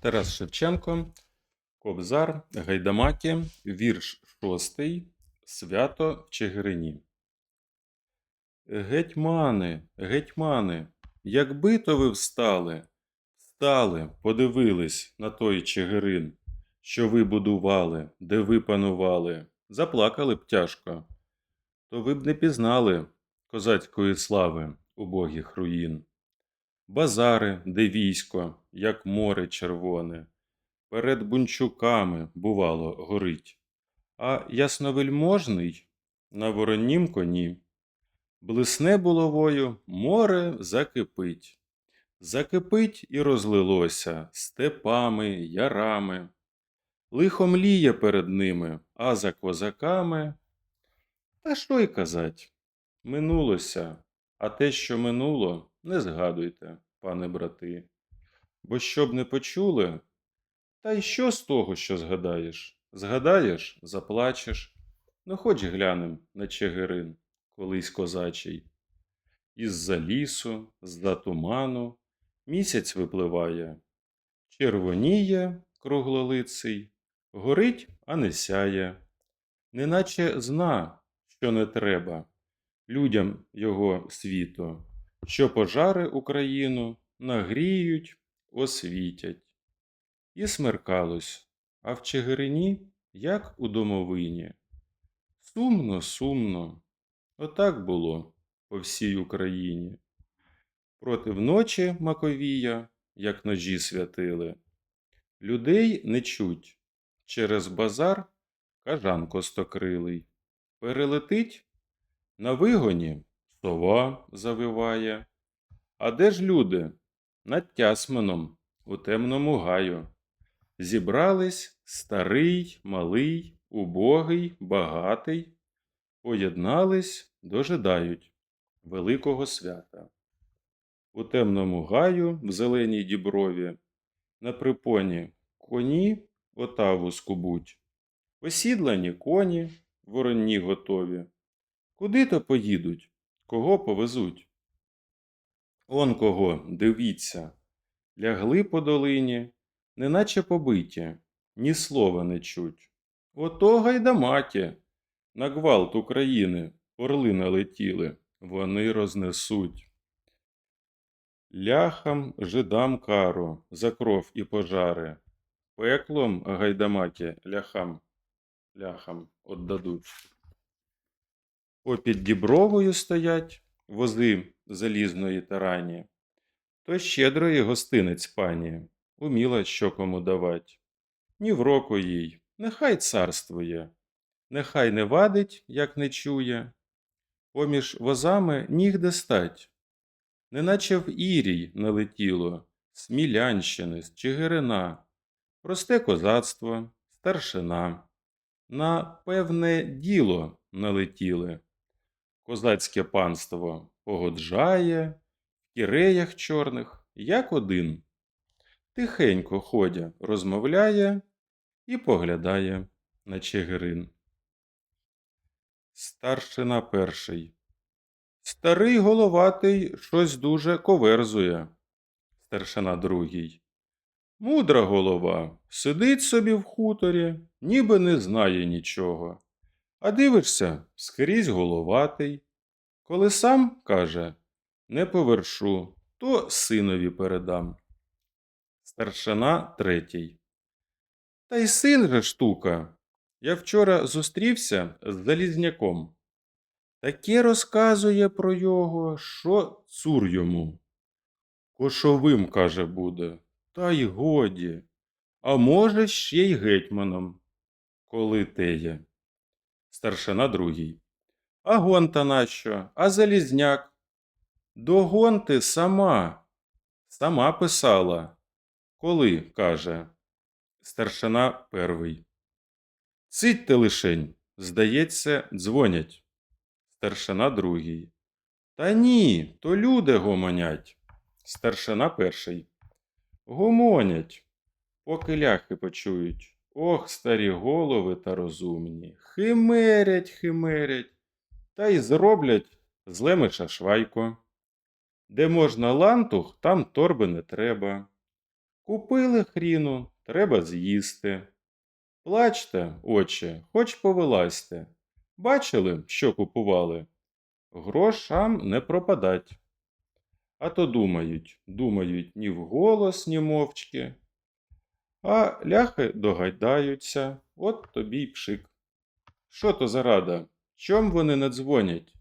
Тарас Шевченко, Кобзар, Гайдамаки, вірш шостий, Свято в Чигирині. Гетьмани, гетьмани, якби то ви встали, встали, подивились на той Чигирин, що ви будували, де ви панували, заплакали б тяжко, то ви б не пізнали козацької слави убогих руїн базари, де військо, як море червоне, перед бунчуками, бувало, горить, а ясновельможний на воронім коні. Блисне булавою, море закипить. Закипить і розлилося степами, ярами. Лихо мліє перед ними, а за козаками. Та що й казать? Минулося, а те, що минуло, не згадуйте, пане брати. Бо щоб не почули, та й що з того, що згадаєш? Згадаєш, заплачеш. Ну, хоч глянем на Чигирин, колись козачий. Із-за лісу, з-за туману місяць випливає, червоніє круглолиций, горить, а не сяє, неначе зна, що не треба людям його світу, що пожари Україну нагріють, освітять. І смеркалось, а в Чигирині, як у домовині. Сумно, сумно, отак було по всій Україні. Проти вночі Маковія, як ножі святили, людей не чуть, через базар кажан костокрилий, перелетить на вигоні сова завиває. А де ж люди? Над Тясмином, у темному гаю. Зібрались старий, малий, убогий, багатий, поєднались, дожидають великого свята. У темному гаю, в зеленій діброві, на припоні коні отаву скубуть, посідлані коні, воронні готові. Куди то поїдуть? Кого повезуть? Он кого, дивіться, лягли по долині, неначе побиті, ні слова не чуть. Ото гайдаматі, на гвалт України орли налетіли, вони рознесуть. Ляхам жидам кару за кров і пожари, пеклом гайдаматі ляхам, ляхам отдадуть. Попід дібровою стоять вози залізної тарані, то щедрої гостинець пані, уміла що кому давать. Ні в року їй, нехай царствує, нехай не вадить, як не чує. Поміж возами нігде стать, неначе в Ірій налетіло, Смілянщини, з Чигирина, просте козацтво, старшина. На певне діло налетіли козацьке панство погоджає, в кіреях чорних, як один. Тихенько ходя, розмовляє і поглядає на Чигирин. Старшина перший. Старий головатий щось дуже коверзує. Старшина другий. Мудра голова сидить собі в хуторі, ніби не знає нічого. А дивишся, скрізь головатий. Коли сам каже, не повершу, то синові передам. Старшина третій. Та й син же штука. Я вчора зустрівся з Залізняком. Таке розказує про його, що цур йому. Кошовим, каже, буде, та й годі, а може, ще й гетьманом, коли теє. Старшина другий. А гонта нащо? А залізняк? До гонти сама. Сама писала. Коли, каже. Старшина перший. Цитьте лишень. Здається, дзвонять. Старшина другий. Та ні, то люди гомонять. Старшина перший. Гомонять, поки ляхи почують. Ох, старі голови та розумні. Химерять, химерять, та й зроблять з лемеша швайко. Де можна лантух, там торби не треба. Купили хріну, треба з'їсти. Плачте, отче, хоч повилазьте. Бачили, що купували? Грошам не пропадать. А то думають, думають ні вголос, ні мовчки. А ляхи догадаються, от тобі й пшик. Що то за рада? Чом вони не дзвонять?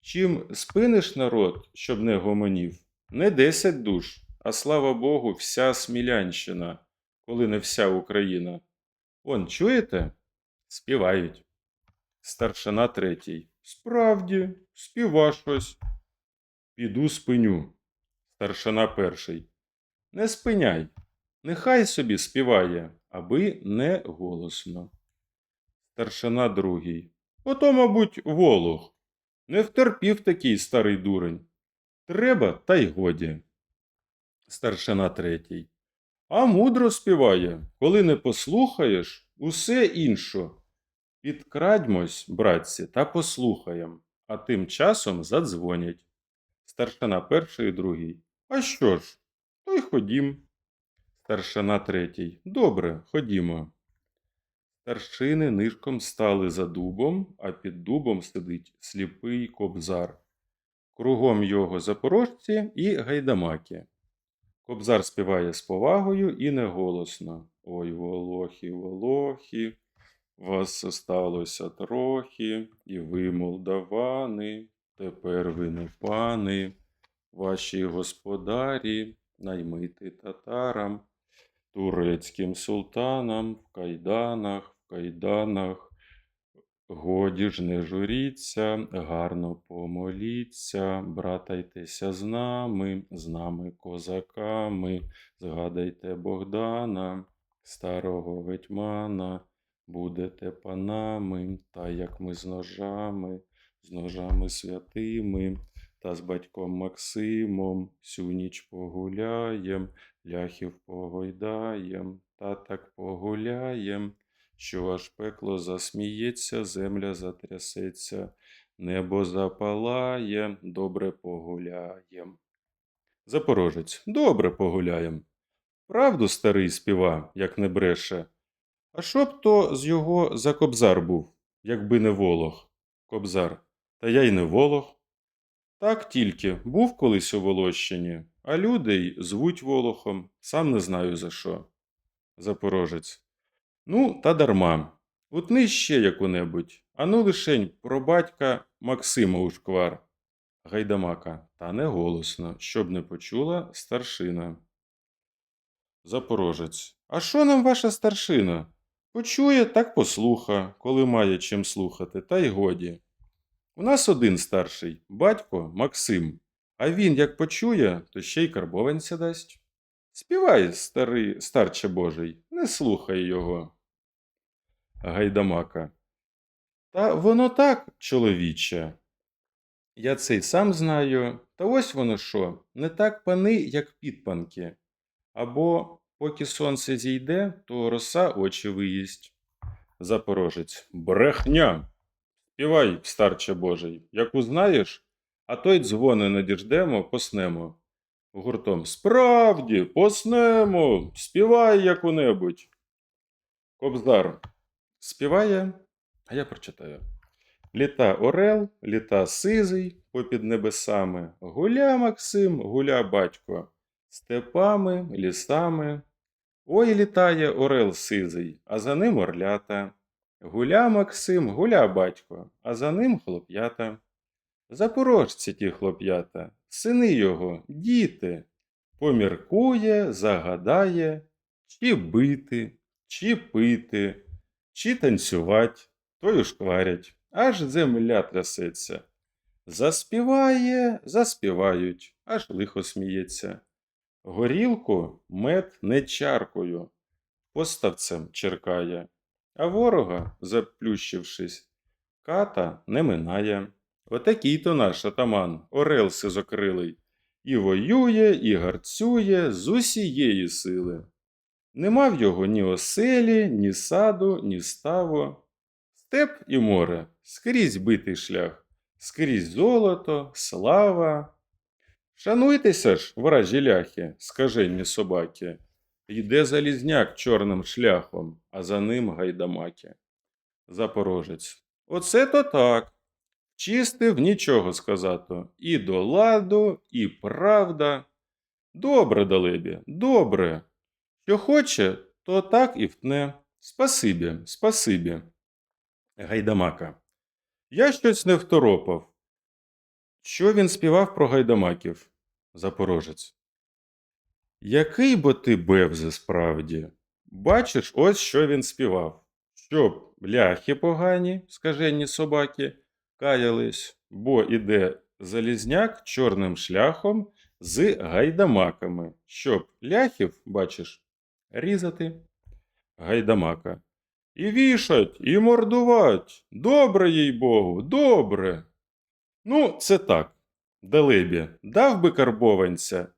Чим спиниш народ, щоб не гомонів? Не десять душ, а слава Богу, вся Смілянщина, коли не вся Україна. Он, чуєте? Співають. Старшина третій. Справді, співа щось. Піду спиню. Старшина перший. Не спиняй. Нехай собі співає, аби не голосно. Старшина другий. Ото, мабуть, волох. Не втерпів такий старий дурень. Треба, та й годі. Старшина третій. А мудро співає, коли не послухаєш, усе інше. Підкрадьмось, братці, та послухаєм, а тим часом задзвонять. Старшина перший і другий. А що ж? То й ходім. Старшина третій. Добре, ходімо. Старшини нишком стали за дубом, а під дубом сидить сліпий кобзар. Кругом його запорожці і гайдамаки. Кобзар співає з повагою і неголосно. Ой, волохи, волохи, вас осталося трохи, і ви, молдавани, тепер ви не пани, ваші господарі, наймити татарам, турецьким султанам в кайданах, в кайданах. Годі ж не журіться, гарно помоліться, братайтеся з нами, з нами козаками, згадайте Богдана, старого гетьмана, будете панами, та як ми з ножами, з ножами святими, та з батьком Максимом всю ніч погуляєм, ляхів погойдаєм, та так погуляєм що аж пекло засміється, земля затрясеться, небо запалає, добре погуляєм. Запорожець, добре погуляєм. Правду старий співа, як не бреше. А що б то з його за кобзар був, якби не волох? Кобзар. Та я й не волох. Так тільки був колись у Волощині, а людей звуть Волохом, сам не знаю за що. Запорожець. Ну, та дарма. Утни ще яку-небудь, ану лишень про батька Максима Ушквар. Гайдамака, та не голосно, щоб не почула старшина. Запорожець. А що нам ваша старшина? Почує, так послуха, коли має чим слухати, та й годі. У нас один старший, батько Максим, а він, як почує, то ще й карбованця дасть. Співай, старий, старче Божий, не слухай його. Гайдамака. Та воно так, чоловіче. Я це й сам знаю. Та ось воно що, не так пани, як підпанки. Або поки сонце зійде, то роса очі виїсть. Запорожець. Брехня. Співай, старче Божий, як узнаєш, а той дзвони надіждемо, поснемо. Гуртом Справді, поснемо, співай яку-небудь. Кобзар. Співає, а я прочитаю. Літа орел, літа сизий попід небесами, гуля Максим, гуля батько, степами, лісами. Ой літає орел сизий, а за ним орлята. Гуля Максим, гуля батько, а за ним хлоп'ята. Запорожці ті хлоп'ята, сини його, діти. Поміркує, загадає, чи бити, чи пити, чи танцювать, тою шкварять, аж земля трясеться. Заспіває, заспівають, аж лихо сміється. Горілку мед не чаркою, поставцем черкає, а ворога, заплющившись, ката не минає. Отакий то наш атаман, орел сизокрилий, і воює, і гарцює з усієї сили. Нема в його ні оселі, ні саду, ні ставу. Степ і море скрізь битий шлях, скрізь золото, слава. Шануйтеся ж, вражі ляхи, скажені собаки, Йде залізняк чорним шляхом, а за ним гайдамаки. Запорожець. Оце то так. Чистив нічого сказати. І до ладу, і правда. Добре, Далебі, добре. Що хоче, то так і втне. Спасибі, спасибі. Гайдамака. Я щось не второпав. Що він співав про гайдамаків? Запорожець. Який бо ти бевзе справді? Бачиш, ось що він співав. Щоб ляхи погані, скаженні собаки, каялись, бо іде залізняк чорним шляхом з гайдамаками, щоб ляхів, бачиш, різати. Гайдамака. І вішать, і мордувать. Добре, їй Богу, добре. Ну, це так. Далебі, дав би карбованця,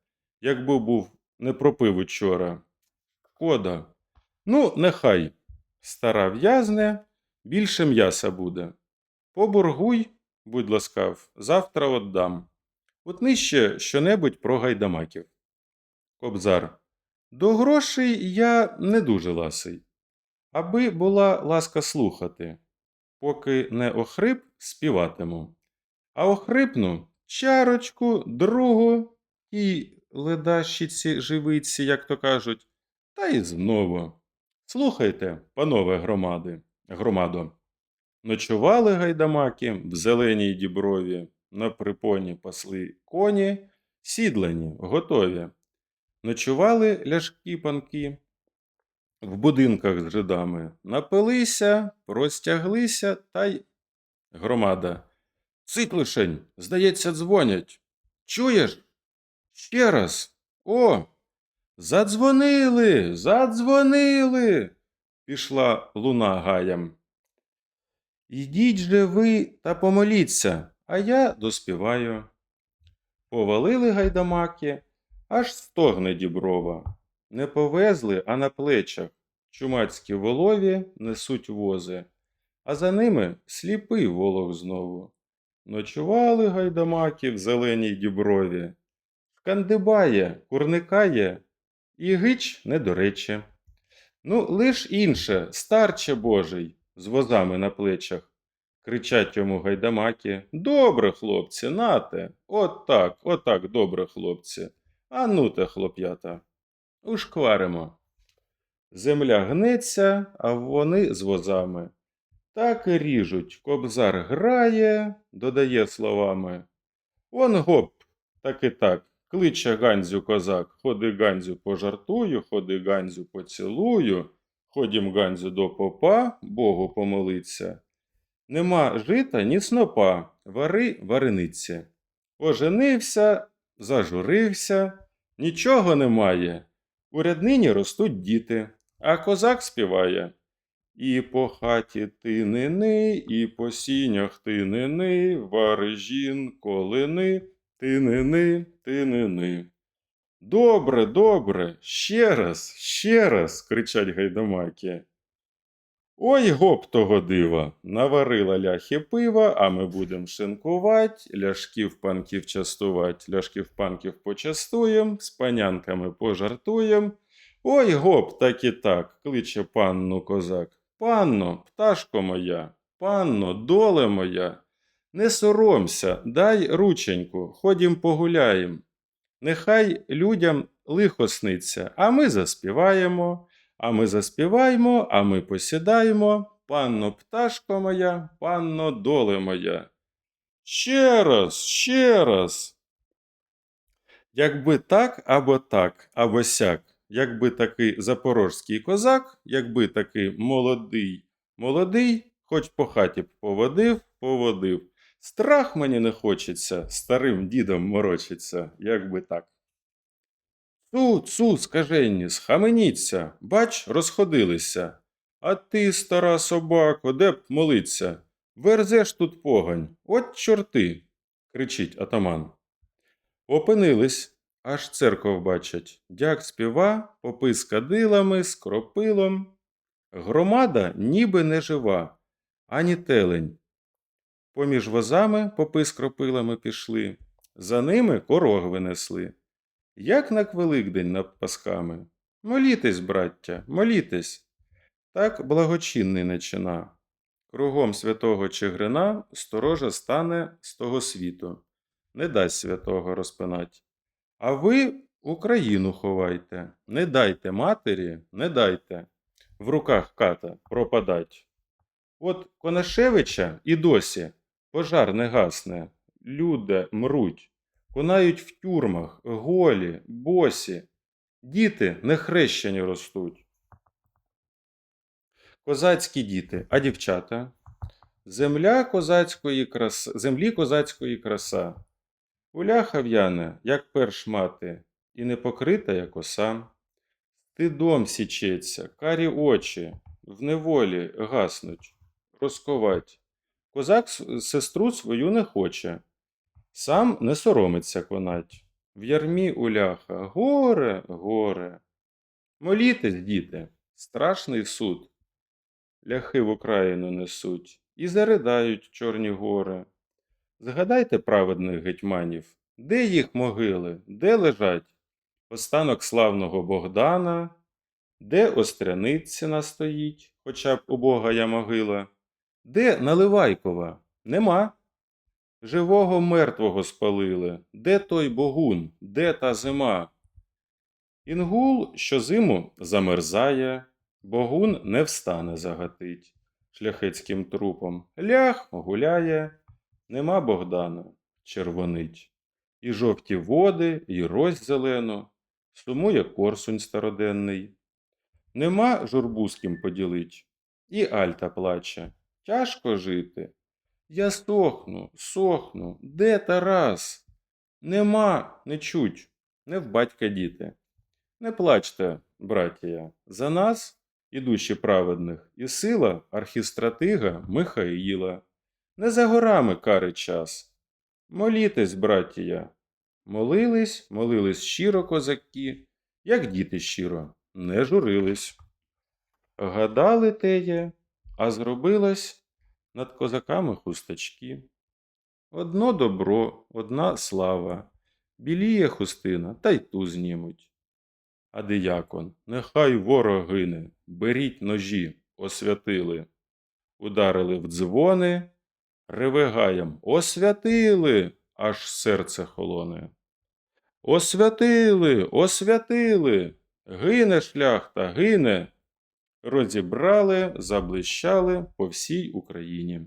якби був не пропив учора. Кода. Ну, нехай. Стара в'язне, більше м'яса буде. Поборгуй, будь ласкав, завтра отдам. От нижче щонебудь про гайдамаків. Кобзар. До грошей я не дуже ласий. Аби була ласка слухати, поки не охрип, співатиму. А охрипну чарочку, другу і ледащиці живиці, як то кажуть, та й знову. Слухайте, панове громади, громадо. Ночували гайдамаки в зеленій діброві, на припоні пасли коні, сідлані, готові. Ночували ляшки панки в будинках з жидами, напилися, простяглися та й громада. Цить лишень, здається, дзвонять. Чуєш? Ще раз. О! Задзвонили, задзвонили. Пішла луна гаям. Ідіть же ви та помоліться, а я доспіваю. Повалили гайдамаки, аж стогне діброва. Не повезли, а на плечах. Чумацькі волові несуть вози, а за ними сліпий волок знову. Ночували гайдамаки в зеленій діброві. Кандибає, курникає, і гич не до речі. Ну, лиш інше, старче Божий, з возами на плечах. Кричать йому гайдамаки. Добре, хлопці, нате. От так, от так, добре, хлопці. А ну хлоп'ята. Ушкваримо. Земля гнеться, а вони з возами. Так і ріжуть. Кобзар грає, додає словами. Он гоп, так і так. Кличе Ганзю козак, ходи Ганзю пожартую, ходи Ганзю поцілую, ходім Ганзю до попа, Богу помолиться. Нема жита, ні снопа, вари варениці. Оженився, зажурився, нічого немає. У ряднині ростуть діти, а козак співає. І по хаті ти нини, і по сінях ти нини, варежін колини, ти нини, ти нини. Добре, добре, ще раз, ще раз, кричать гайдамаки. Ой, гоп того дива, наварила ляхи пива, а ми будем шинкувать, ляшків панків частувать, ляшків панків почастуєм, з панянками пожартуєм. Ой, гоп, так і так, кличе панну козак. Панно, пташко моя, панно, доле моя, не соромся, дай рученьку, ходім погуляєм. Нехай людям лихо сниться, а ми заспіваємо, а ми заспіваємо, а ми посідаємо. Панно, пташко моя, панно, доле моя. Ще раз, ще раз. Якби так або так, або сяк, якби такий запорожський козак, якби такий молодий, молодий, хоч по хаті поводив, поводив. Страх мені не хочеться старим дідом морочиться, якби так. Цу, цу, скаженні, схаменіться, бач, розходилися. А ти, стара собако, де б молиться? Верзеш тут погань, от чорти, кричить атаман. Опинились, аж церков бачать. Дяк співа, попи з кадилами, з кропилом. Громада ніби не жива, ані телень. Поміж возами попи кропилами пішли, за ними корог винесли. Як на Великдень над пасками. Молітесь, браття, молітесь. Так благочинний начина. Кругом святого Чигирина сторожа стане з того світу, не дасть святого розпинать. А ви Україну ховайте, не дайте матері, не дайте в руках ката пропадать. От Конашевича і досі пожар не гасне, люди мруть, конають в тюрмах, голі, босі, діти нехрещені ростуть. Козацькі діти, а дівчата? Земля козацької краса, землі козацької краса. Уляха в'яне, як перш мати, і не покрита, як оса. Ти дом січеться, карі очі, в неволі гаснуть, розковать. Козак сестру свою не хоче, сам не соромиться конать. В ярмі уляха, горе, горе. Молітесь, діти, страшний суд. Ляхи в Україну несуть і заридають чорні гори. Згадайте праведних гетьманів, де їх могили, де лежать останок славного Богдана, де Остряницина стоїть, хоча б убогая могила, де Наливайкова? Нема. Живого мертвого спалили, де той богун, де та зима? Інгул щозиму замерзає, богун не встане загатить шляхетським трупом. Лях гуляє, нема Богдана, червонить. І жовті води, і розь зелену, сумує корсунь староденний. Нема журбу поділить, і Альта плаче. Тяжко жити. Я сохну, сохну, де Тарас? Нема, не чуть, не в батька діти. Не плачте, братія, за нас і душі праведних, і сила архістратига Михаїла. Не за горами кари час. Молітесь, братія. Молились, молились щиро козаки, як діти щиро, не журились. Гадали теє, а зробилось над козаками хустачки. Одно добро, одна слава, біліє хустина, та й ту знімуть. А диякон, нехай ворог гине, беріть ножі, освятили. Ударили в дзвони, ревигаєм, освятили, аж серце холоне. Освятили, освятили, гине шляхта, гине. Розібрали, заблищали по всій Україні.